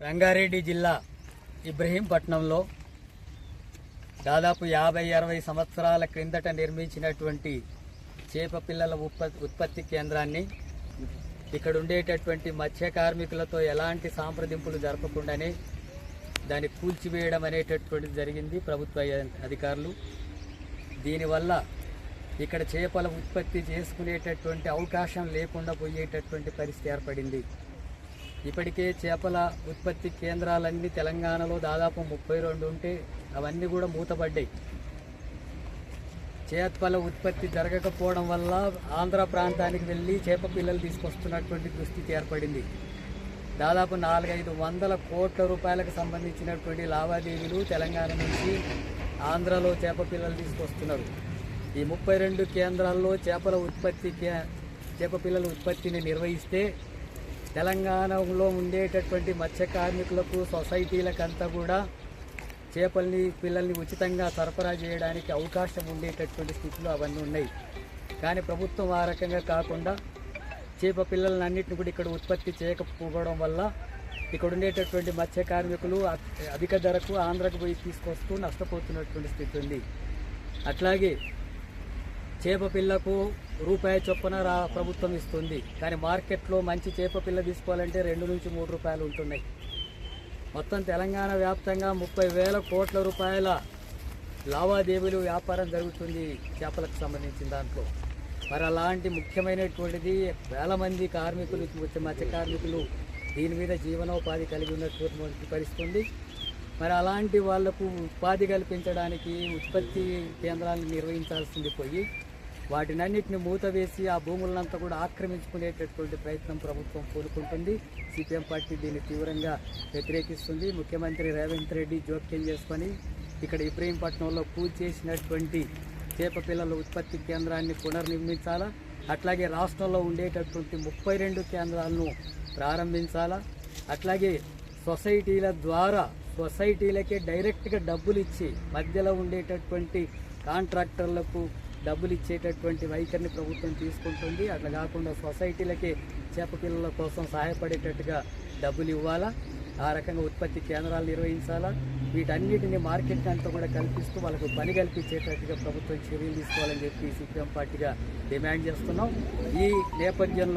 రంగారెడ్డి జిల్లా ఇబ్రహీంపట్నంలో దాదాపు యాభై అరవై సంవత్సరాల క్రిందట నిర్మించినటువంటి చేప పిల్లల ఉత్పత్తి ఉత్పత్తి కేంద్రాన్ని ఇక్కడ ఉండేటటువంటి మత్స్య కార్మికులతో ఎలాంటి సాంప్రదింపులు జరపకుండానే దాన్ని కూల్చివేయడం అనేటటువంటిది జరిగింది ప్రభుత్వ అధికారులు. దీనివల్ల ఇక్కడ చేపల ఉత్పత్తి చేసుకునేటటువంటి అవకాశం లేకుండా పోయేటటువంటి పరిస్థితి ఏర్పడింది. ఇప్పటికే చేపల ఉత్పత్తి కేంద్రాలన్నీ తెలంగాణలో దాదాపు ముప్పై రెండు ఉంటే అవన్నీ కూడా మూతపడ్డాయి. చేపల ఉత్పత్తి జరగకపోవడం వల్ల ఆంధ్ర ప్రాంతానికి వెళ్ళి చేప పిల్లలు తీసుకొస్తున్నటువంటి దుస్థితి ఏర్పడింది. దాదాపు నాలుగైదు వందల కోట్ల రూపాయలకు సంబంధించినటువంటి లావాదేవీలు తెలంగాణ నుంచి ఆంధ్రలో చేప పిల్లలు తీసుకొస్తున్నారు. ఈ ముప్పై రెండు కేంద్రాల్లో చేపల ఉత్పత్తి కే- చేప పిల్లల ఉత్పత్తిని నిర్వహిస్తే తెలంగాణలో ఉండేటటువంటి మత్స్య కార్మికులకు సొసైటీలకంతా కూడా చేపల్ని పిల్లల్ని ఉచితంగా సరఫరా చేయడానికి అవకాశం ఉండేటటువంటి స్థితిలో అవన్నీ ఉన్నాయి. కానీ ప్రభుత్వం ఆ రకంగా కాకుండా చేప పిల్లలను అన్నింటిని కూడా ఇక్కడ ఉత్పత్తి చేయకపోవడం వల్ల ఇక్కడ ఉండేటటువంటి మత్స్య కార్మికులు అధిక ధరకు ఆంధ్రకు పోయి తీసుకొస్తూ నష్టపోతున్నటువంటి స్థితి ఉంది. అట్లాగే చేప పిల్లకు రూపాయి చొప్పున రా ప్రభుత్వం ఇస్తుంది. కానీ మార్కెట్లో మంచి చేప పిల్ల తీసుకోవాలంటే రెండు నుంచి మూడు రూపాయలు ఉంటున్నాయి. మొత్తం తెలంగాణ వ్యాప్తంగా ముప్పై వేల కోట్ల రూపాయల లావాదేవీలు వ్యాపారం జరుగుతుంది చేపలకు సంబంధించిన దాంట్లో. మరి అలాంటి ముఖ్యమైనటువంటిది వేల మంది కార్మికులు వచ్చే మత్స్య కార్మికులు దీని మీద జీవనోపాధి కలిగి ఉన్నటువంటి పరిస్థితుంది. మరి అలాంటి వాళ్ళకు ఉపాధి కల్పించడానికి ఉత్పత్తి కేంద్రాలను నిర్వహించాల్సింది పోయి వాటినన్నింటిని మూత వేసి ఆ భూములంతా కూడా ఆక్రమించుకునేటటువంటి ప్రయత్నం ప్రభుత్వం పూనుకుంటుంది. సిపిఎం పార్టీ దీన్ని తీవ్రంగా వ్యతిరేకిస్తుంది. ముఖ్యమంత్రి రేవంత్ రెడ్డి జోక్యం చేసుకొని ఇక్కడ ఇబ్రహీంపట్నంలో పూజ చేసినటువంటి చేప పిల్లల ఉత్పత్తి కేంద్రాన్ని పునర్నిర్మించాలా? అట్లాగే రాష్ట్రంలో ఉండేటటువంటి ముప్పై రెండు కేంద్రాలను ప్రారంభించాలా? అట్లాగే సొసైటీల ద్వారా సొసైటీలకే డైరెక్ట్గా డబ్బులు ఇచ్చి మధ్యలో ఉండేటటువంటి కాంట్రాక్టర్లకు డబ్బులు ఇచ్చేటటువంటి వైఖరిని ప్రభుత్వం తీసుకుంటుంది. అట్లా కాకుండా సొసైటీలకి చేపపిల్లల కోసం సహాయపడేటట్టుగా డబ్బులు ఇవ్వాలా? ఆ రకంగా ఉత్పత్తి కేంద్రాలు నిర్వహించాలా? వీటన్నిటిని మార్కెట్ అంతా కూడా కల్పిస్తూ వాళ్ళకు పని కల్పించేటట్టుగా ప్రభుత్వం చర్యలు తీసుకోవాలని చెప్పి సిపిఎం పార్టీగా డిమాండ్ చేస్తున్నాం. ఈ నేపథ్యంలో